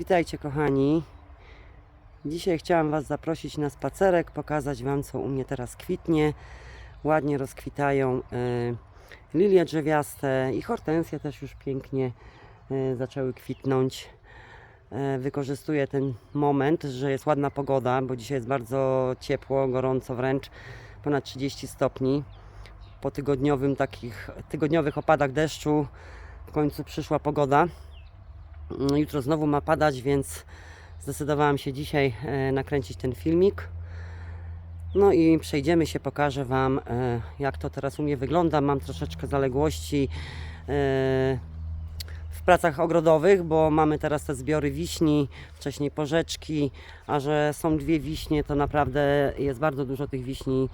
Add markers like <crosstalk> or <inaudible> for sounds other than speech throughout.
Witajcie kochani. Dzisiaj chciałam Was zaprosić na spacerek, pokazać Wam co u mnie teraz kwitnie. Ładnie rozkwitają y, lilie drzewiaste i hortensje też już pięknie y, zaczęły kwitnąć. Y, wykorzystuję ten moment, że jest ładna pogoda, bo dzisiaj jest bardzo ciepło, gorąco wręcz, ponad 30 stopni. Po tygodniowym takich tygodniowych opadach deszczu w końcu przyszła pogoda. Mm, Jutro znowu ma padać, więc zdecydowałam się dzisiaj e, nakręcić ten filmik. No i przejdziemy się, pokażę Wam, e, jak to teraz u mnie wygląda. Mam troszeczkę zaległości e, w pracach ogrodowych, bo mamy teraz te zbiory wiśni, wcześniej porzeczki, a że są dwie wiśnie, to naprawdę jest bardzo dużo tych wiśni.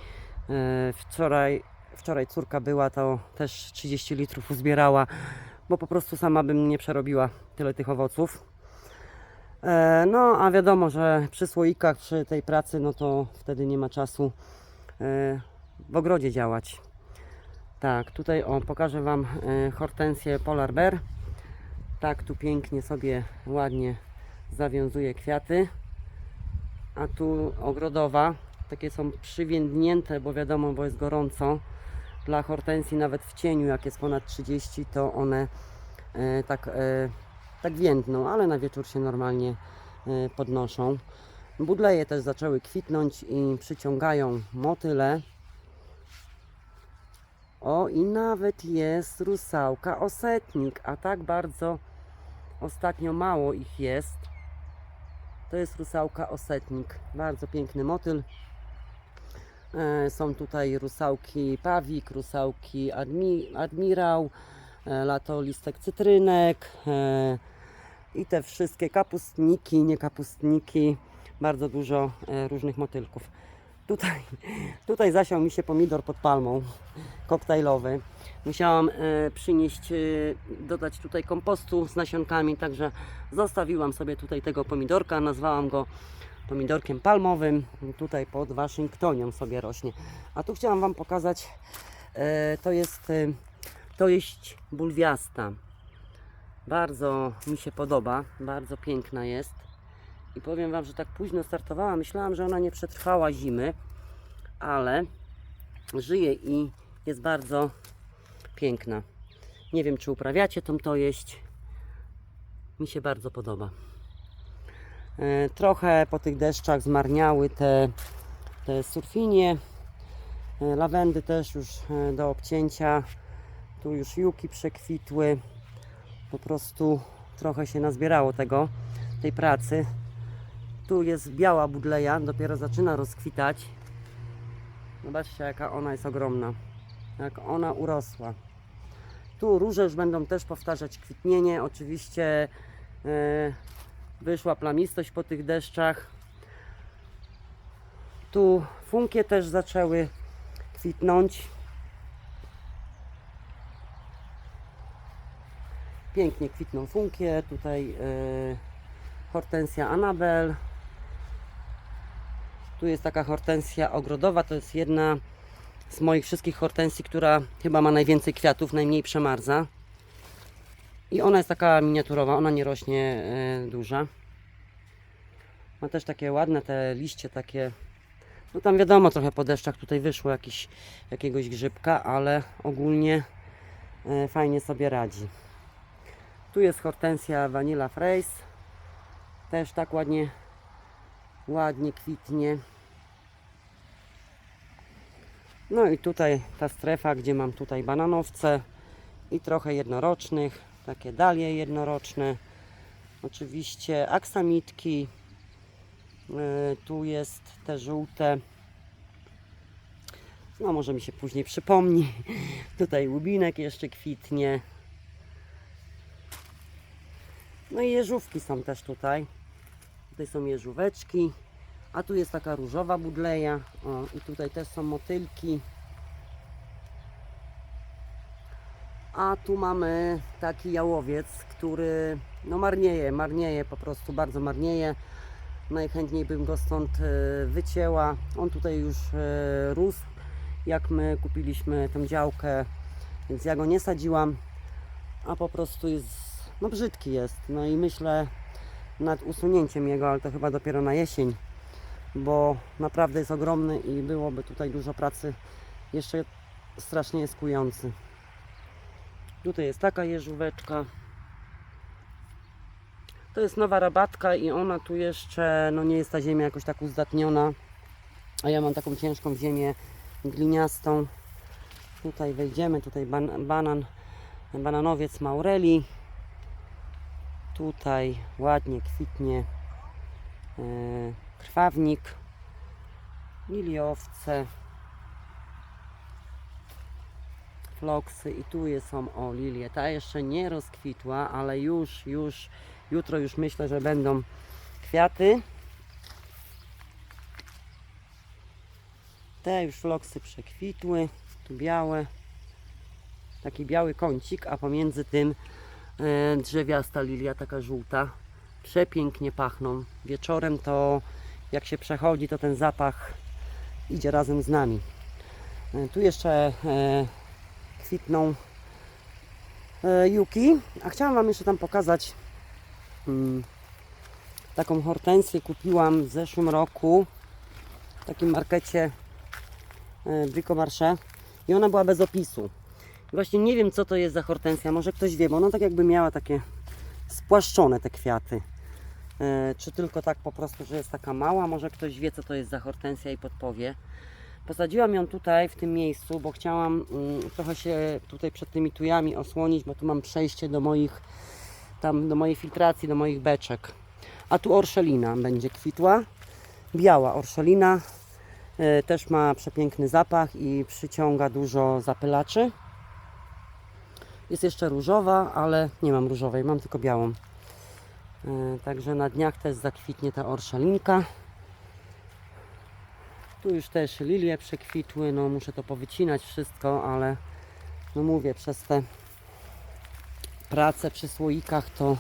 Wczoraj, wczoraj córka była, to też 30 litrów uzbierała, bo po prostu sama bym nie przerobiła tyle tych owoców. E, No, a wiadomo, że przy słoikach, przy tej pracy, no to wtedy nie ma czasu e, w ogrodzie działać. Tak, tutaj o, pokażę Wam e, hortensję Polar Bear. Tak, tu pięknie sobie, ładnie zawiązuje kwiaty. A tu ogrodowa, takie są przywiędnięte, bo wiadomo, bo jest gorąco. Dla hortensji nawet w cieniu, jak jest ponad 30, to one e, tak, e, tak więdną, ale na wieczór się normalnie e, podnoszą. Budleje też zaczęły kwitnąć i przyciągają motyle. O, i nawet jest rusałka osetnik, a tak bardzo ostatnio mało ich jest. To jest rusałka osetnik, bardzo piękny motyl. E, Są tutaj rusałki pawik, rusałki admi, admirał, e, latolistek cytrynek e, i te wszystkie kapustniki, nie kapustniki, bardzo dużo różnych motylków. Tutaj, <laughs> tutaj zasiał mi się pomidor pod palmą, koktajlowy. Musiałam przynieść, dodać tutaj kompostu z nasionkami, także zostawiłam sobie tutaj tego pomidorka, nazwałam go pomidorkiem palmowym. Tutaj pod Waszyngtonią sobie rośnie. A tu chciałam Wam pokazać, e, to jest, e, to jest bulwiasta. Bardzo mi się podoba, bardzo piękna jest. I powiem Wam, że tak późno startowała. Myślałam, że ona nie przetrwała zimy, ale żyje i jest bardzo piękna. Nie wiem, czy uprawiacie tą to jeść. Mi się bardzo podoba. E, Trochę po tych deszczach zmarniały te, te surfinie. E, Lawendy też już e, do obcięcia. Tu już juki przekwitły. Po prostu trochę się nazbierało tego, tej pracy. Tu jest biała budleja, dopiero zaczyna rozkwitać. Zobaczcie jaka ona jest ogromna. Jak ona urosła. Tu róże już będą też powtarzać kwitnienie. Oczywiście wyszła plamistość po tych deszczach. Tu funkie też zaczęły kwitnąć. Pięknie kwitną funkie. Tutaj e, hortensja Anabel. Tu jest taka hortensja ogrodowa. To jest jedna z moich wszystkich hortensji, która chyba ma najwięcej kwiatów, najmniej przemarza. I ona jest taka miniaturowa, ona nie rośnie e, duża. Ma też takie ładne te liście takie. No tam wiadomo, trochę po deszczach tutaj wyszło jakiś, jakiegoś grzybka, ale ogólnie e, fajnie sobie radzi. Tu jest hortensja Vanilla Fraise. Też tak ładnie, ładnie kwitnie. No i tutaj ta strefa, gdzie mam tutaj bananowce i trochę jednorocznych, takie dalie jednoroczne. Oczywiście aksamitki. Yy, Tu jest te żółte. No może mi się później przypomni. <laughs> Tutaj łubinek jeszcze kwitnie. No i jeżówki są też tutaj. Tutaj są jeżóweczki. A tu jest taka różowa budleja. O, i tutaj też są motylki. A tu mamy taki jałowiec, który no marnieje, marnieje po prostu, bardzo marnieje. Najchętniej bym go stąd e, wycięła. On tutaj już e, rósł, jak my kupiliśmy tę działkę, więc ja go nie sadziłam, a po prostu jest, no brzydki jest. No i myślę, nad usunięciem jego, ale to chyba dopiero na jesień, bo naprawdę jest ogromny i byłoby tutaj dużo pracy. Jeszcze strasznie jest kujący. Tutaj jest taka jeżóweczka. To jest nowa rabatka i ona tu jeszcze, no nie jest ta ziemia jakoś tak uzdatniona. A ja mam taką ciężką ziemię gliniastą. Tutaj wejdziemy, tutaj ban banan, bananowiec maureli. Tutaj ładnie kwitnie e, krwawnik, liliowce, floksy i tu są o lilie. Ta jeszcze nie rozkwitła, ale już, już, jutro już myślę, że będą kwiaty. Te już floksy przekwitły, tu białe, taki biały kącik, a pomiędzy tym e, drzewiasta lilia, taka żółta. Przepięknie pachną. Wieczorem to jak się przechodzi, to ten zapach idzie razem z nami. E, tu jeszcze e, kwitną e, juki, a chciałam Wam jeszcze tam pokazać mm, taką hortensję kupiłam w zeszłym roku w takim markecie e, Bricomarché i ona była bez opisu. Właśnie nie wiem co to jest za hortensja, może ktoś wie, bo ona tak jakby miała takie spłaszczone te kwiaty. E, Czy tylko tak po prostu, że jest taka mała, może ktoś wie co to jest za hortensja i podpowie. Posadziłam ją tutaj w tym miejscu, bo chciałam mm, trochę się tutaj przed tymi tujami osłonić, bo tu mam przejście do moich tam do mojej filtracji, do moich beczek. A tu orszelina będzie kwitła. Biała orszelina. E, Też ma przepiękny zapach i przyciąga dużo zapylaczy. Jest jeszcze różowa, ale nie mam różowej, mam tylko białą. E, Także na dniach też zakwitnie ta orszelinka. Tu już też lilie przekwitły, no muszę to powycinać wszystko, ale no mówię, przez te prace przy słoikach to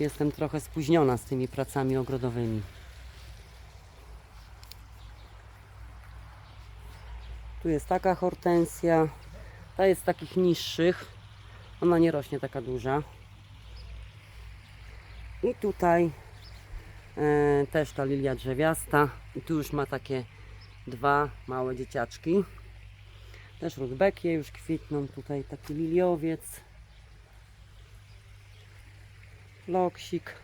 jestem trochę spóźniona z tymi pracami ogrodowymi. Tu jest taka hortensja, ta jest z takich niższych, ona nie rośnie taka duża. I tutaj też ta lilia drzewiasta. I tu już ma takie dwa małe dzieciaczki. Też rudbekie już kwitną. Tutaj taki liliowiec. Loksik.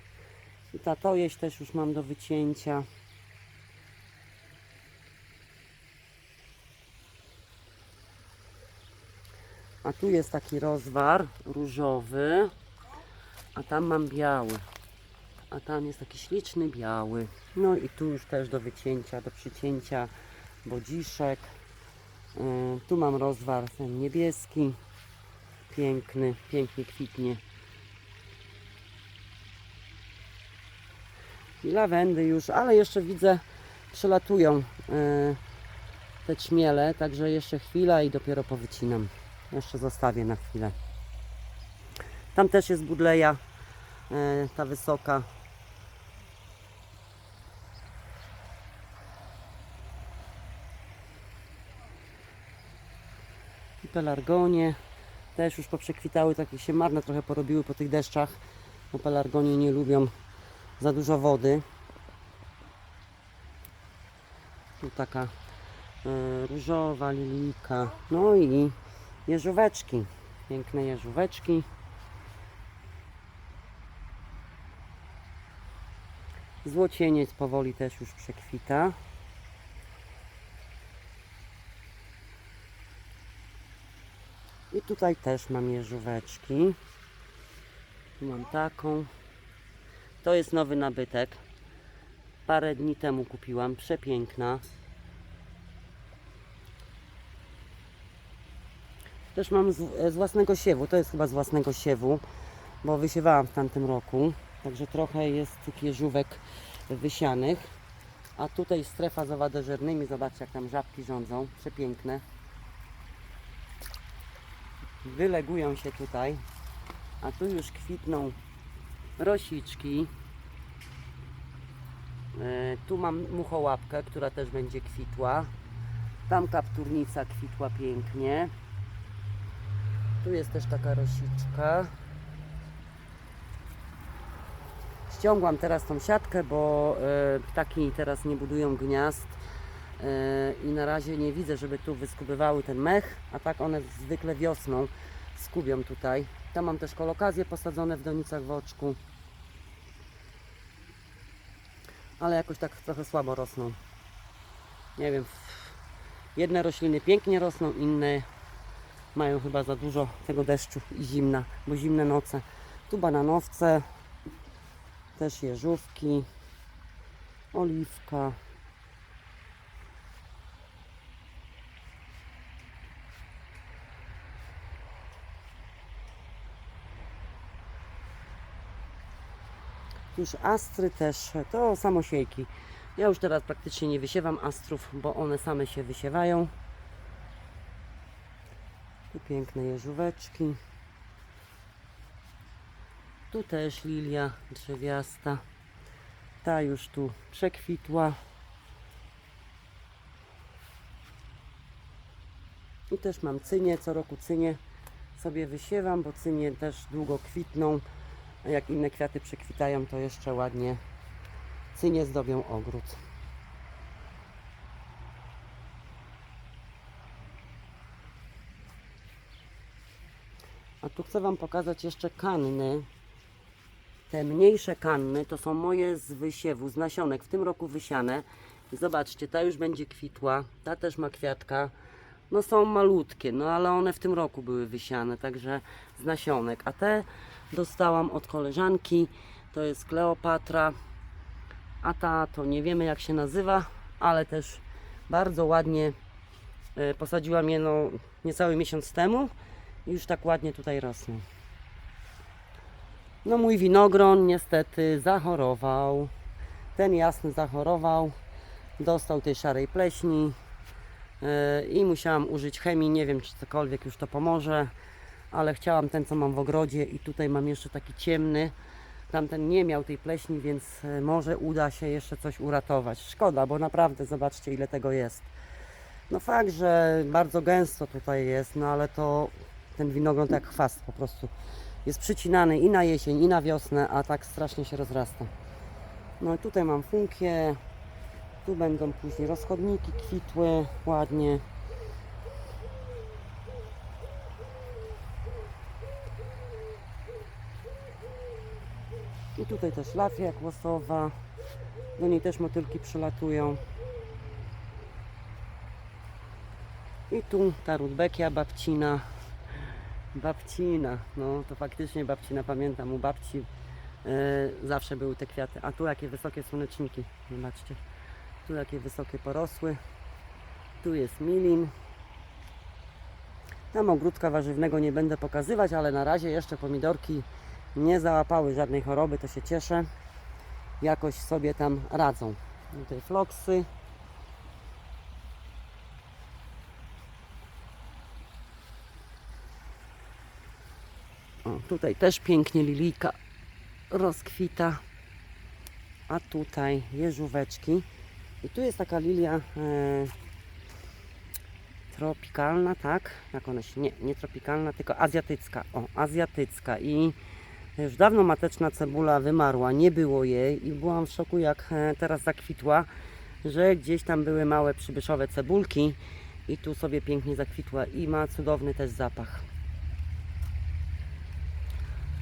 I ta tojeś też już mam do wycięcia. A tu jest taki rozwar różowy, a tam mam biały. A tam jest taki śliczny biały. No i tu już też do wycięcia, do przycięcia bodziszek. Yy, tu mam rozwar ten niebieski. Piękny, pięknie kwitnie. I lawendy już, ale jeszcze widzę przelatują yy, te ćmiele, także jeszcze chwila i dopiero powycinam. Jeszcze zostawię na chwilę. Tam też jest budleja, yy, ta wysoka. Pelargonie też już poprzekwitały, takie się marne trochę porobiły po tych deszczach, bo pelargonie nie lubią za dużo wody. Tu taka e, różowa lilika, no i jeżóweczki, piękne jeżóweczki. Złocieniec powoli też już przekwita. Tutaj też mam jeżóweczki. Mam taką. To jest nowy nabytek. Parę dni temu kupiłam. Przepiękna. Też mam z, e, z własnego siewu. To jest chyba z własnego siewu, bo wysiewałam w tamtym roku. Także trochę jest tych jeżówek wysianych. A tutaj strefa z owadożernymi. Zobaczcie, jak tam żabki rządzą. Przepiękne. Wylegują się tutaj. A tu już kwitną rosiczki. E, Tu mam muchołapkę, która też będzie kwitła. Tam kapturnica kwitła pięknie. Tu jest też taka rosiczka. Ściągłam teraz tą siatkę, bo e, ptaki teraz nie budują gniazd i na razie nie widzę, żeby tu wyskubywały ten mech, a tak one zwykle wiosną skubią tutaj. Tam mam też kolokazje posadzone w donicach w oczku. Ale jakoś tak trochę słabo rosną. Nie wiem, jedne rośliny pięknie rosną, inne mają chyba za dużo tego deszczu i zimna, bo zimne noce. Tu bananowce, też jeżówki, oliwka. Już astry też, to samosiejki. Ja już teraz praktycznie nie wysiewam astrów, bo one same się wysiewają. Tu piękne jeżóweczki. Tu też lilia drzewiasta. Ta już tu przekwitła. I też mam cynie, co roku cynie sobie wysiewam, bo cynie też długo kwitną. Jak inne kwiaty przekwitają, to jeszcze ładnie cynie zdobią ogród. A tu chcę Wam pokazać jeszcze kanny. Te mniejsze kanny to są moje z wysiewu, z nasionek, w tym roku wysiane. Zobaczcie, ta już będzie kwitła, ta też ma kwiatka. No są malutkie, no ale one w tym roku były wysiane, także z nasionek. A te dostałam od koleżanki, to jest Kleopatra. A ta to nie wiemy jak się nazywa, ale też bardzo ładnie e, posadziłam je no, niecały miesiąc temu i już tak ładnie tutaj rosną. No mój winogron niestety zachorował. Ten jasny zachorował. Dostał tej szarej pleśni i musiałam użyć chemii. Nie wiem, czy cokolwiek już to pomoże, ale chciałam ten, co mam w ogrodzie i tutaj mam jeszcze taki ciemny. Tamten nie miał tej pleśni, więc yy, może uda się jeszcze coś uratować. Szkoda, bo naprawdę zobaczcie ile tego jest. No fakt, że bardzo gęsto tutaj jest, no ale to ten winogron to jak chwast po prostu jest przycinany i na jesień, i na wiosnę, a tak strasznie się rozrasta. No i tutaj mam funkie, tu będą później rozchodniki kwitły ładnie. I tutaj też lafia kłosowa, do niej też motylki przylatują. I tu ta rudbekia babcina, Babcina, no to faktycznie babcina, pamiętam u babci e, zawsze były te kwiaty. A tu jakie wysokie słoneczniki, zobaczcie. Tu jakie wysokie porosły. Tu jest milin. Tam ogródka warzywnego nie będę pokazywać, ale na razie jeszcze pomidorki nie załapały żadnej choroby, to się cieszę. Jakoś sobie tam radzą. Tutaj floksy. O, tutaj też pięknie lilijka rozkwita. A tutaj jeżóweczki. I tu jest taka lilia e, tropikalna, tak? Jak ona się, nie, nie tropikalna, tylko azjatycka. O, azjatycka. I już dawno mateczna cebula wymarła, nie było jej i byłam w szoku jak e, teraz zakwitła, że gdzieś tam były małe przybyszowe cebulki i tu sobie pięknie zakwitła i ma cudowny też zapach.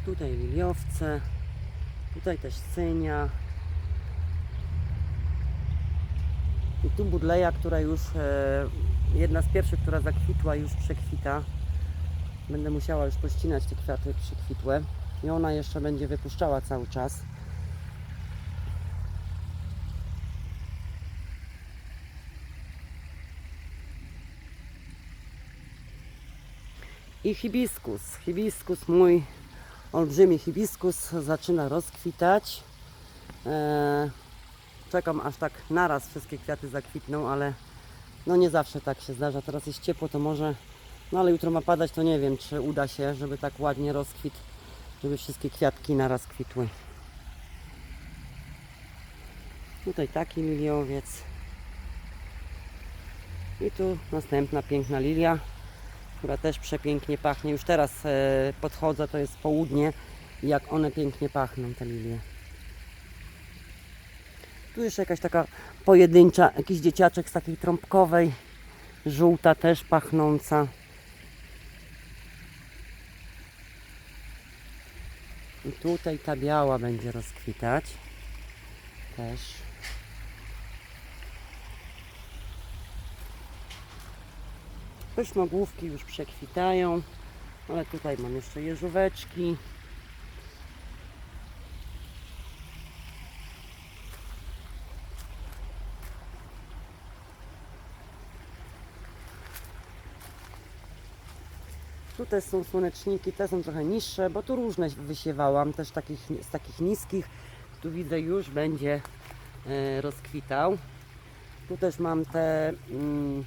Tutaj liliowce, tutaj też cynia. I tu budleja, która już, e, jedna z pierwszych, która zakwitła, już przekwita. Będę musiała już pościnać te kwiaty przekwitłe. I ona jeszcze będzie wypuszczała cały czas. I hibiskus. Hibiskus mój olbrzymi hibiskus zaczyna rozkwitać. E, czekam aż tak naraz wszystkie kwiaty zakwitną, ale no nie zawsze tak się zdarza. Teraz jest ciepło, to może, no ale jutro ma padać, to nie wiem, czy uda się, żeby tak ładnie rozkwit, żeby wszystkie kwiatki naraz kwitły. Tutaj taki liliowiec. I tu następna piękna lilia która też przepięknie pachnie. Już teraz e, podchodzę, to jest południe, jak one pięknie pachną, te lilie. Tu jeszcze jakaś taka pojedyncza, jakiś dzieciaczek z takiej trąbkowej, żółta też pachnąca. I tutaj ta biała będzie rozkwitać. Też. Pysznogłówki już przekwitają, ale tutaj mam jeszcze jeżóweczki. Tutaj są słoneczniki, te są trochę niższe, bo tu różne wysiewałam, też takich, z takich niskich. Tu widzę już będzie e, rozkwitał. Tu też mam te mm,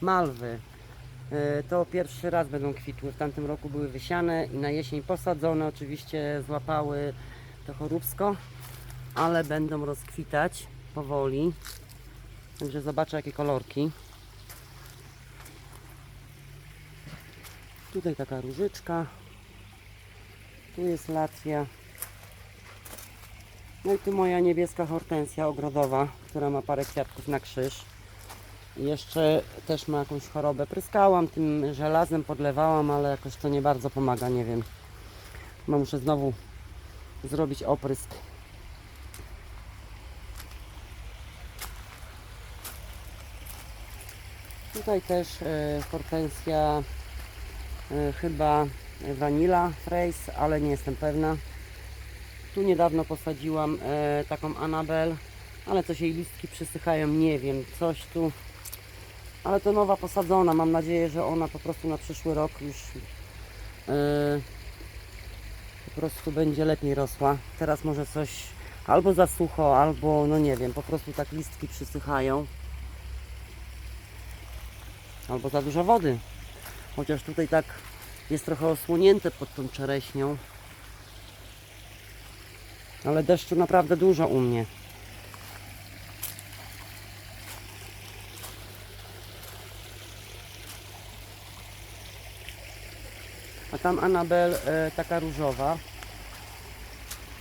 malwy. E, to pierwszy raz będą kwitły. W tamtym roku były wysiane i na jesień posadzone. Oczywiście złapały to choróbsko, ale będą rozkwitać powoli. Także zobaczę jakie kolorki. Tutaj taka różyczka. Tu jest latria. No i tu moja niebieska hortensja ogrodowa, która ma parę kwiatków na krzyż. Jeszcze też ma jakąś chorobę. Pryskałam tym żelazem, podlewałam, ale jakoś to nie bardzo pomaga, nie wiem. No muszę znowu zrobić oprysk. Tutaj też e, hortensja chyba vanilla phrase, ale nie jestem pewna. Tu niedawno posadziłam e, taką Anabel, ale coś jej listki przysychają, nie wiem, coś tu. Ale to nowa posadzona, mam nadzieję, że ona po prostu na przyszły rok już e, po prostu będzie lepiej rosła. Teraz może coś albo za sucho, albo no nie wiem, po prostu tak listki przysychają. Albo za dużo wody. Chociaż tutaj tak jest trochę osłonięte pod tą czereśnią. Ale deszczu naprawdę dużo u mnie. A tam Anabel e, taka różowa.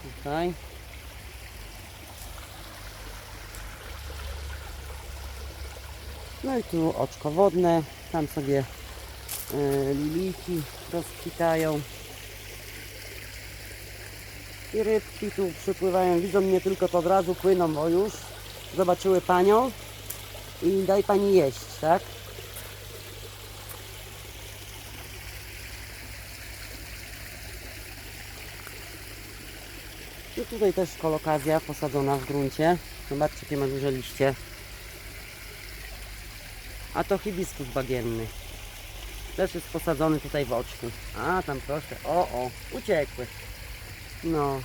Tutaj. No i tu oczko wodne. Tam sobie liliki rozkwitają. I rybki tu przypływają, widzą mnie tylko to od razu, płyną, bo już zobaczyły panią i daj pani jeść, tak? I tutaj też kolokazja posadzona w gruncie. Zobaczcie, jakie ma duże liście. A to hibiskus bagienny. Też jest posadzony tutaj w oczku. A, tam proszę. O, o, uciekły. No,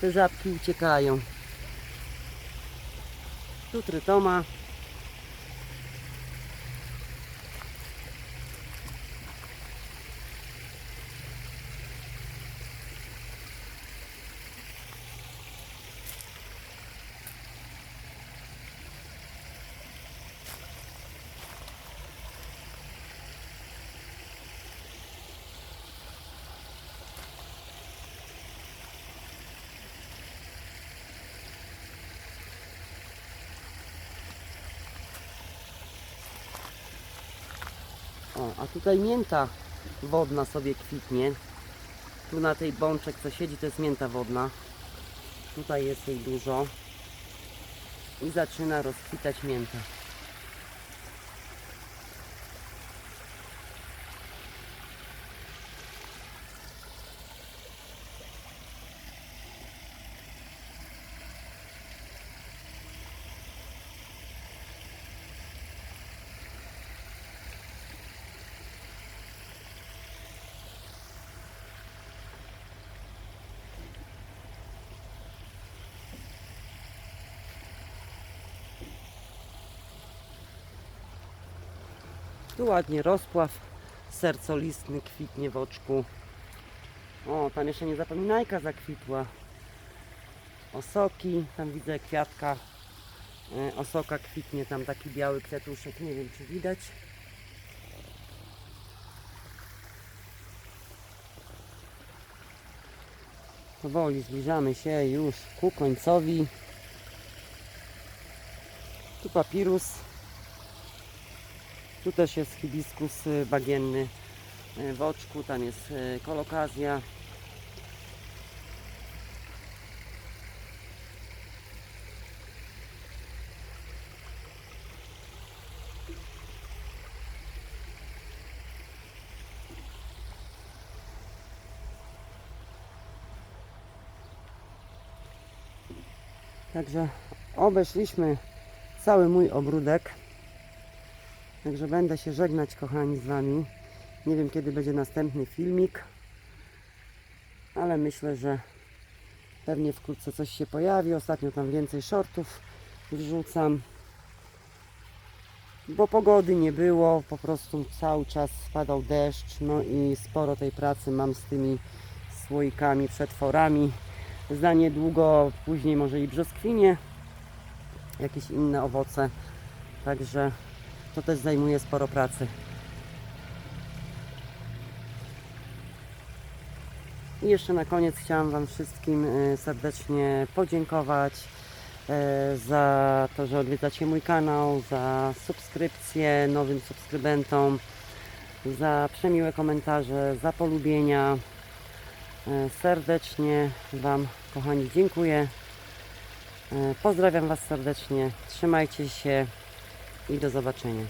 te żabki uciekają. Tu trytoma. Tutaj mięta wodna sobie kwitnie. Tu na tej bączek, co siedzi, to jest mięta wodna. Tutaj jest jej dużo. I zaczyna rozkwitać mięta. Tu ładnie rozpław sercolistny kwitnie w oczku. O, tam jeszcze niezapominajka zakwitła. Osoki, tam widzę kwiatka. e, Osoka kwitnie, tam taki biały kwiatuszek, nie wiem czy widać. Powoli zbliżamy się już ku końcowi. Tu papirus. Tu też jest hibiskus y, bagienny y, w oczku. Tam jest y, kolokazja. Także obeszliśmy cały mój ogródek. Także będę się żegnać, kochani, z Wami. Nie wiem, kiedy będzie następny filmik, ale myślę, że pewnie wkrótce coś się pojawi. Ostatnio tam więcej shortów wrzucam, bo pogody nie było, po prostu cały czas spadał deszcz, no i sporo tej pracy mam z tymi słoikami, przetworami. Za niedługo, później może i brzoskwinie, jakieś inne owoce, także to też zajmuje sporo pracy. I jeszcze na koniec chciałam Wam wszystkim e, serdecznie podziękować e, za to, że odwiedzacie mój kanał, za subskrypcję nowym subskrybentom, za przemiłe komentarze, za polubienia. E, Serdecznie Wam, kochani, dziękuję. Pozdrawiam Was serdecznie. Trzymajcie się i do zobaczenia.